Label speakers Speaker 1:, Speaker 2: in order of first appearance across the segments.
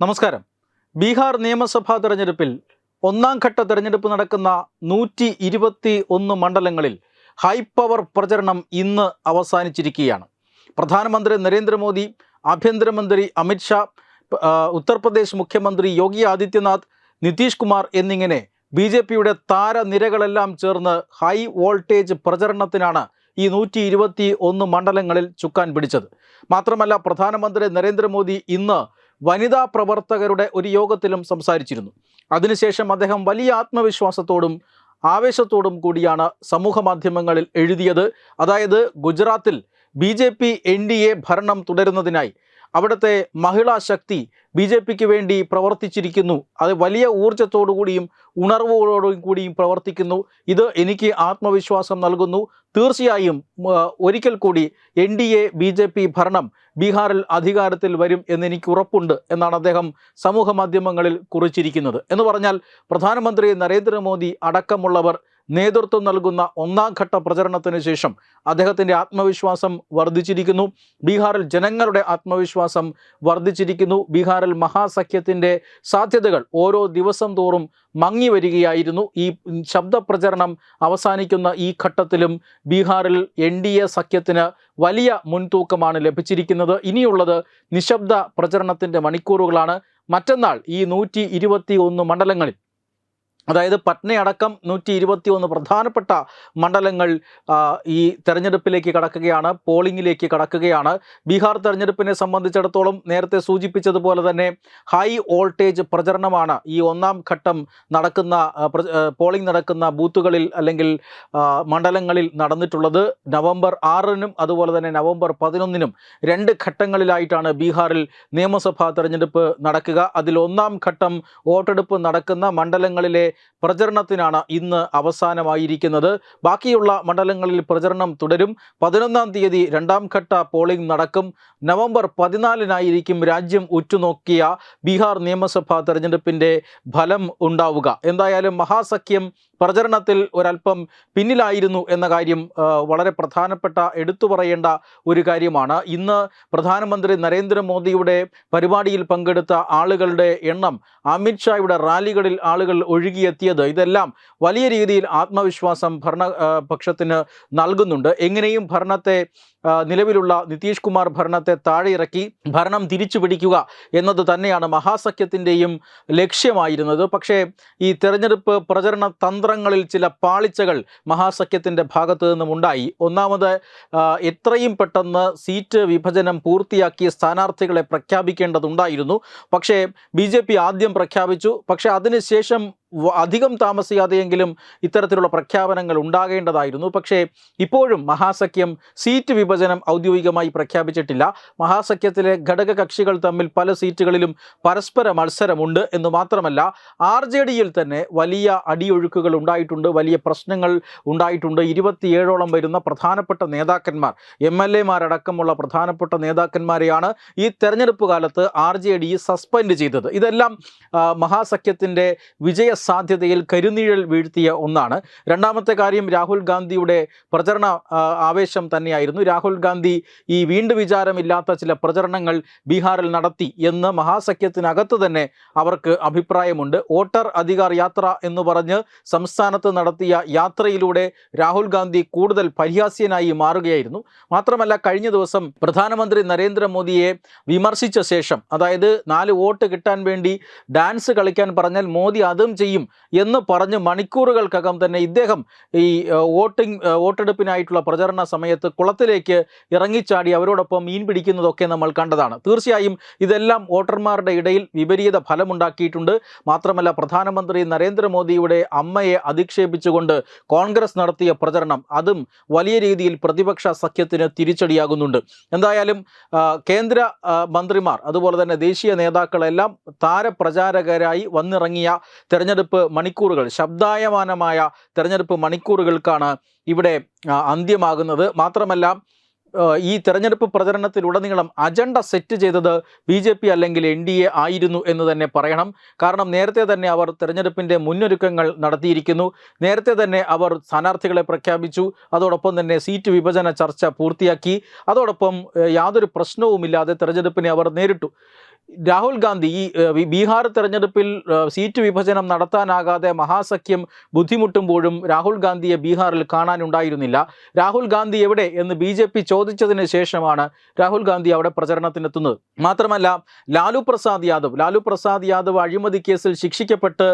Speaker 1: നമസ്കാരം. ബീഹാർ നിയമസഭാ തെരഞ്ഞെടുപ്പിൽ ഒന്നാം ഘട്ട തെരഞ്ഞെടുപ്പ് നടക്കുന്ന നൂറ്റി ഇരുപത്തി ഒന്ന് മണ്ഡലങ്ങളിൽ ഹൈ പവർ പ്രചരണം ഇന്ന് അവസാനിച്ചിരിക്കുകയാണ്. പ്രധാനമന്ത്രി നരേന്ദ്രമോദി ആഭ്യന്തരമന്ത്രി അമിത്ഷാ ഉത്തർപ്രദേശ് മുഖ്യമന്ത്രി യോഗി ആദിത്യനാഥ് നിതീഷ് കുമാർ എന്നിങ്ങനെ ബി ജെ പിയുടെ താരനിരകളെല്ലാം ചേർന്ന് ഹൈ വോൾട്ടേജ് പ്രചരണത്തിനാണ് ഈ നൂറ്റി ഇരുപത്തി ഒന്ന് മണ്ഡലങ്ങളിൽ ചുക്കാൻ പിടിച്ചത്. മാത്രമല്ല പ്രധാനമന്ത്രി നരേന്ദ്രമോദി ഇന്ന് വനിതാ പ്രവർത്തകരുടെ ഒരു യോഗത്തിലും സംസാരിച്ചിരുന്നു. അതിനുശേഷം അദ്ദേഹം വലിയ ആത്മവിശ്വാസത്തോടും ആവേശത്തോടും കൂടിയാണ് സമൂഹ മാധ്യമങ്ങളിൽ എഴുതിയത്. അതായത് ഗുജറാത്തിൽ B J P N D A ഭരണം തുടരുന്നതിനായി അവിടുത്തെ മഹിളാ ശക്തി ബി ജെ പിക്ക് വേണ്ടി പ്രവർത്തിച്ചിരിക്കുന്നു. അത് വലിയ ഊർജത്തോടുകൂടിയും ഉണർവോടും കൂടിയും പ്രവർത്തിക്കുന്നു. ഇത് എനിക്ക് ആത്മവിശ്വാസം നൽകുന്നു. തീർച്ചയായും ഒരിക്കൽ കൂടി N D A B J P ഭരണം ബീഹാറിൽ അധികാരത്തിൽ വരും എന്നെനിക്ക് ഉറപ്പുണ്ട് എന്നാണ് അദ്ദേഹം സമൂഹ മാധ്യമങ്ങളിൽ കുറിച്ചിരിക്കുന്നത്. എന്ന് പറഞ്ഞാൽ പ്രധാനമന്ത്രി നരേന്ദ്രമോദി അടക്കമുള്ളവർ നേതൃത്വം നൽകുന്ന ഒന്നാം ഘട്ട പ്രചരണത്തിന് ശേഷം അദ്ദേഹത്തിന്റെ ആത്മവിശ്വാസം വർദ്ധിച്ചിരിക്കുന്നു. ബീഹാറിൽ ജനങ്ങളുടെ ആത്മവിശ്വാസം വർദ്ധിച്ചിരിക്കുന്നു. ബീഹാറിൽ മഹാസഖ്യത്തിന്റെ സാധ്യതകൾ ഓരോ ദിവസം തോറും മങ്ങി വരികയായിരുന്നു. ഈ ശബ്ദ പ്രചരണം അവസാനിക്കുന്ന ഈ ഘട്ടത്തിലും ബീഹാറിൽ എൻ ഡി എ സഖ്യത്തിന് വലിയ മുൻതൂക്കമാണ് ലഭിച്ചിരിക്കുന്നത്. ഇനിയുള്ളത് നിശബ്ദ പ്രചരണത്തിന്റെ മണിക്കൂറുകളാണ്. മറ്റന്നാൾ ഈ നൂറ്റി മണ്ഡലങ്ങളിൽ അതായത് പട്നയടക്കം നൂറ്റി ഇരുപത്തി ഒന്ന് പ്രധാനപ്പെട്ട മണ്ഡലങ്ങൾ ഈ തെരഞ്ഞെടുപ്പിലേക്ക് കടക്കുകയാണ് പോളിംഗിലേക്ക് കടക്കുകയാണ്. ബീഹാർ തെരഞ്ഞെടുപ്പിനെ സംബന്ധിച്ചിടത്തോളം നേരത്തെ സൂചിപ്പിച്ചതുപോലെ തന്നെ ഹൈ വോൾട്ടേജ് പ്രചരണമാണ് ഈ ഒന്നാം ഘട്ടം നടക്കുന്ന പോളിംഗ് നടക്കുന്ന ബൂത്തുകളിൽ അല്ലെങ്കിൽ മണ്ഡലങ്ങളിൽ നടന്നിട്ടുള്ളത്. നവംബർ ആറിനും അതുപോലെ തന്നെ നവംബർ പതിനൊന്നിനും രണ്ട് ഘട്ടങ്ങളിലായിട്ടാണ് ബീഹാറിൽ നിയമസഭാ തെരഞ്ഞെടുപ്പ് നടക്കുക. അതിൽ ഒന്നാം ഘട്ടം വോട്ടെടുപ്പ് നടക്കുന്ന മണ്ഡലങ്ങളിലെ പ്രചരണത്തിനാണ് ഇന്ന് അവസാനമായിരിക്കുന്നത്. ബാക്കിയുള്ള മണ്ഡലങ്ങളിൽ പ്രചരണം തുടരും. പതിനൊന്നാം തീയതി രണ്ടാം ഘട്ട പോളിംഗ് നടക്കും. നവംബർ പതിനാലിനായിരിക്കും രാജ്യം ഉറ്റുനോക്കിയ ബീഹാർ നിയമസഭാ തെരഞ്ഞെടുപ്പിന്റെ ഫലം ഉണ്ടാവുക. എന്തായാലും മഹാസഖ്യം പ്രചരണത്തിൽ ഒരല്പം പിന്നിലായിരുന്നു എന്ന കാര്യം വളരെ പ്രധാനപ്പെട്ട എടുത്തു പറയേണ്ട ഒരു കാര്യമാണ്. ഇന്ന് പ്രധാനമന്ത്രി നരേന്ദ്രമോദിയുടെ പരിപാടിയിൽ പങ്കെടുത്ത ആളുകളുടെ എണ്ണം അമിത്ഷായുടെ റാലികളിൽ ആളുകൾ ഒഴുകിയെത്തിയത് ഇതെല്ലാം വലിയ രീതിയിൽ ആത്മവിശ്വാസം ഭരണ ആ, പക്ഷത്തിന് നൽകുന്നുണ്ട്. എങ്ങനെയും ഭരണത്തെ നിലവിലുള്ള നിതീഷ് കുമാർ ഭരണത്തെ താഴെ ഇറക്കി ഭരണം തിരിച്ചു പിടിക്കുക എന്നത് തന്നെയാണ് മഹാസഖ്യത്തിന്റെയും ലക്ഷ്യമായിരുന്നത്. പക്ഷേ ഈ തെരഞ്ഞെടുപ്പ് പ്രചരണ തന്ത്രങ്ങളിൽ ചില പാളിച്ചകൾ മഹാസഖ്യത്തിന്റെ ഭാഗത്തു നിന്നും ഉണ്ടായി. ഒന്നാമത് എത്രയും പെട്ടെന്ന് സീറ്റ് വിഭജനം പൂർത്തിയാക്കിയ സ്ഥാനാർത്ഥികളെ പ്രഖ്യാപിക്കേണ്ടതുണ്ടായിരുന്നു. പക്ഷേ ബി ആദ്യം പ്രഖ്യാപിച്ചു. പക്ഷേ അതിനുശേഷം അധികം താമസിയാതെയെങ്കിലും ഇത്തരത്തിലുള്ള പ്രഖ്യാപനങ്ങൾ ഉണ്ടാകേണ്ടതായിരുന്നു. പക്ഷേ ഇപ്പോഴും മഹാസഖ്യം സീറ്റ് വിഭജനം ഔദ്യോഗികമായി പ്രഖ്യാപിച്ചിട്ടില്ല. മഹാസഖ്യത്തിലെ ഘടക കക്ഷികൾ തമ്മിൽ പല സീറ്റുകളിലും പരസ്പര മത്സരമുണ്ട് എന്ന് മാത്രമല്ല ആർ ജെ ഡിയിൽ തന്നെ വലിയ അടിയൊഴുക്കുകൾ ഉണ്ടായിട്ടുണ്ട് വലിയ പ്രശ്നങ്ങൾ ഉണ്ടായിട്ടുണ്ട്. ഇരുപത്തിയേഴോളം വരുന്ന പ്രധാനപ്പെട്ട നേതാക്കന്മാർ എം എൽ എമാരടക്കമുള്ള പ്രധാനപ്പെട്ട നേതാക്കന്മാരെയാണ് ഈ തെരഞ്ഞെടുപ്പ് കാലത്ത് ആർ ജെ ഡി സസ്പെൻഡ് ചെയ്തത്. ഇതെല്ലാം മഹാസഖ്യത്തിന്റെ വിജയ സാധ്യതയിൽ കരുനീഴൽ വീഴ്ത്തിയ ഒന്നാണ്. രണ്ടാമത്തെ കാര്യം രാഹുൽ ഗാന്ധിയുടെ പ്രചരണ ആവേശം തന്നെയായിരുന്നു. രാഹുൽ ഗാന്ധി ഈ വീണ്ടു വിചാരമില്ലാത്ത ചില പ്രചരണങ്ങൾ ബീഹാറിൽ നടത്തി എന്ന് മഹാസഖ്യത്തിനകത്ത് തന്നെ അവർക്ക് അഭിപ്രായമുണ്ട്. വോട്ടർ അധികാർ യാത്ര എന്ന് പറഞ്ഞ് സംസ്ഥാനത്ത് നടത്തിയ യാത്രയിലൂടെ രാഹുൽ ഗാന്ധി കൂടുതൽ പരിഹാസ്യനായി മാറുകയായിരുന്നു. മാത്രമല്ല കഴിഞ്ഞ ദിവസം പ്രധാനമന്ത്രി നരേന്ദ്രമോദിയെ വിമർശിച്ച ശേഷം അതായത് നാല് വോട്ട് കിട്ടാൻ വേണ്ടി ഡാൻസ് കളിക്കാൻ പറഞ്ഞാൽ മോദി അതും ചെയ്യും എന്ന് പറഞ്ഞ് മണിക്കൂറുകൾക്കകം തന്നെ ഇദ്ദേഹം ഈ വോട്ടിംഗ് വോട്ടെടുപ്പിനായിട്ടുള്ള പ്രചരണ സമയത്ത് കുളത്തിലേക്ക് ഇറങ്ങിച്ചാടി അവരോടൊപ്പം മീൻ പിടിക്കുന്നതൊക്കെ നമ്മൾ കണ്ടതാണ്. തീർച്ചയായും ഇതെല്ലാം വോട്ടർമാരുടെ ഇടയിൽ വിപരീത ഫലമുണ്ടാക്കിയിട്ടുണ്ട്. മാത്രമല്ല പ്രധാനമന്ത്രി നരേന്ദ്രമോദിയുടെ അമ്മയെ അധിക്ഷേപിച്ചുകൊണ്ട് കോൺഗ്രസ് നടത്തിയ പ്രചരണം അതും വലിയ രീതിയിൽ പ്രതിപക്ഷ സഖ്യത്തിന് തിരിച്ചടിയാകുന്നുണ്ട്. എന്തായാലും കേന്ദ്ര മന്ത്രിമാർ അതുപോലെ തന്നെ ദേശീയ നേതാക്കളെല്ലാം താരപ്രചാരകരായി വന്നിറങ്ങിയ തെരഞ്ഞെടുപ്പ് മണിക്കൂറുകൾ ശബ്ദായമാനമായ തെരഞ്ഞെടുപ്പ് മണിക്കൂറുകൾക്കാണ് ഇവിടെ അന്ത്യമാകുന്നത്. മാത്രമല്ല ഈ തെരഞ്ഞെടുപ്പ് പ്രചരണത്തിലുടനീളം അജണ്ട സെറ്റ് ചെയ്തത് ബി ജെ പി അല്ലെങ്കിൽ എൻ ഡി എ ആയിരുന്നു എന്ന് തന്നെ പറയണം. കാരണം നേരത്തെ തന്നെ അവർ തെരഞ്ഞെടുപ്പിന്റെ മുന്നൊരുക്കങ്ങൾ നടത്തിയിരിക്കുന്നു. നേരത്തെ തന്നെ അവർ സ്ഥാനാർത്ഥികളെ പ്രഖ്യാപിച്ചു. അതോടൊപ്പം തന്നെ സീറ്റ് വിഭജന ചർച്ച പൂർത്തിയാക്കി. അതോടൊപ്പം യാതൊരു പ്രശ്നവുമില്ലാതെ തെരഞ്ഞെടുപ്പിനെ അവർ നേരിട്ടു. രാഹുൽ ഗാന്ധി ഈ ബീഹാർ തെരഞ്ഞെടുപ്പിൽ സീറ്റ് വിഭജനം നടത്താനാകാതെ മഹാസഖ്യം ബുദ്ധിമുട്ടുമ്പോഴും രാഹുൽ ഗാന്ധിയെ ബീഹാറിൽ കാണാനുണ്ടായിരുന്നില്ല. രാഹുൽ ഗാന്ധി എവിടെ എന്ന് ബി ജെ പി ചോദിച്ചതിന് ശേഷമാണ് രാഹുൽ ഗാന്ധി അവിടെ പ്രചരണത്തിനെത്തുന്നത്. മാത്രമല്ല ലാലു പ്രസാദ് യാദവ് ലാലു പ്രസാദ് യാദവ് അഴിമതി കേസിൽ ശിക്ഷിക്കപ്പെട്ട്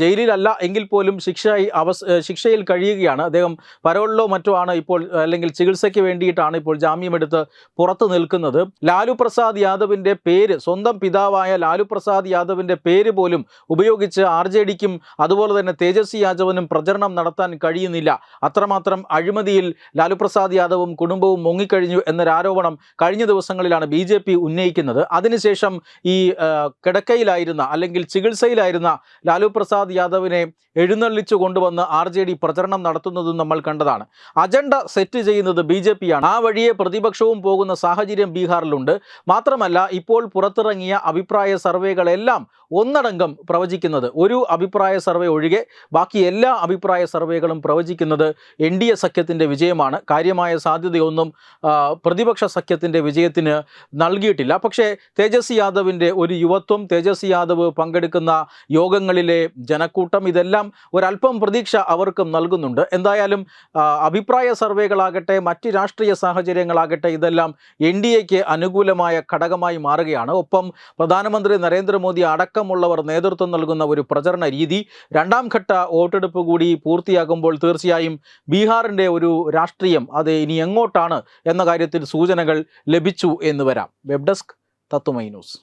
Speaker 1: ജയിലിലല്ല എങ്കിൽ പോലും ശിക്ഷയായി അവസ് ശിക്ഷയിൽ കഴിയുകയാണ്. അദ്ദേഹം പരോളിലോ മറ്റോ ആണ് ഇപ്പോൾ അല്ലെങ്കിൽ ചികിത്സയ്ക്ക് വേണ്ടിയിട്ടാണ് ഇപ്പോൾ ജാമ്യമെടുത്ത് പുറത്തു നിൽക്കുന്നത്. ലാലു പ്രസാദ് യാദവിന്റെ പേര് സ്വന്തം പിതാവായ ലാലു പ്രസാദ് യാദവിന്റെ പേര് പോലും ഉപയോഗിച്ച് ആർ ജെ ഡിക്കും അതുപോലെ തന്നെ തേജസ്വി യാദവനും പ്രചരണം നടത്താൻ കഴിയുന്നില്ല. അത്രമാത്രം അഴിമതിയിൽ ലാലു പ്രസാദ് യാദവും കുടുംബവും മുങ്ങിക്കഴിഞ്ഞു എന്നൊരാരോപണം കഴിഞ്ഞ ദിവസങ്ങളിലാണ് ബി ജെ പി ഉന്നയിക്കുന്നത്. അതിനുശേഷം ഈ കിടക്കയിലായിരുന്ന അല്ലെങ്കിൽ ചികിത്സയിലായിരുന്ന ലാലു പ്രസാദ് യാദവിനെ എഴുന്നള്ളിച്ചു കൊണ്ടുവന്ന് ആർ ജെ ഡി പ്രചരണം നടത്തുന്നതും നമ്മൾ കണ്ടതാണ്. അജണ്ട സെറ്റ് ചെയ്യുന്നത് ബി ജെ പിയാണ് ആ വഴിയെ പ്രതിപക്ഷവും പോകുന്ന സാഹചര്യം ബീഹാറിലുണ്ട്. മാത്രമല്ല ഇപ്പോൾ പുറത്തിറങ്ങിയ അഭിപ്രായ സർവേകളെല്ലാം ഒന്നടങ്കം പ്രവചിക്കുന്നത് ഒരു അഭിപ്രായ സർവേ ഒഴികെ ബാക്കി എല്ലാ അഭിപ്രായ സർവേകളും പ്രവചിക്കുന്നത് എൻ ഡി എ സഖ്യത്തിന്റെ വിജയമാണ്. കാര്യമായ സാധ്യതയൊന്നും പ്രതിപക്ഷ സഖ്യത്തിന്റെ വിജയത്തിന് നൽകിയിട്ടില്ല. പക്ഷേ തേജസ്വി യാദവിന്റെ ഒരു യുവത്വം തേജസ്വി യാദവ് പങ്കെടുക്കുന്ന യോഗങ്ങളിലെ ജനക്കൂട്ടം ഇതെല്ലാം ഒരല്പം പ്രതീക്ഷ അവർക്കും നൽകുന്നുണ്ട്. എന്തായാലും അഭിപ്രായ സർവേകളാകട്ടെ മറ്റ് രാഷ്ട്രീയ സാഹചര്യങ്ങളാകട്ടെ ഇതെല്ലാം എൻ ഡി എക്ക് അനുകൂലമായ ഘടകമായി മാറുകയാണ്. ഒപ്പം പ്രധാനമന്ത്രി നരേന്ദ്രമോദി അടക്കമുള്ളവർ നേതൃത്വം നൽകുന്ന ഒരു പ്രചരണ രീതി രണ്ടാം ഘട്ട വോട്ടെടുപ്പ് കൂടി പൂർത്തിയാകുമ്പോൾ തീർച്ചയായും ബീഹാറിന്റെ ഒരു രാഷ്ട്രീയം അത് ഇനി എങ്ങോട്ടാണ് എന്ന കാര്യത്തിൽ സൂചനകൾ ലഭിച്ചു എന്ന് വരാം. വെബ് ഡെസ്ക് തത്തുമൈ ന്യൂസ്.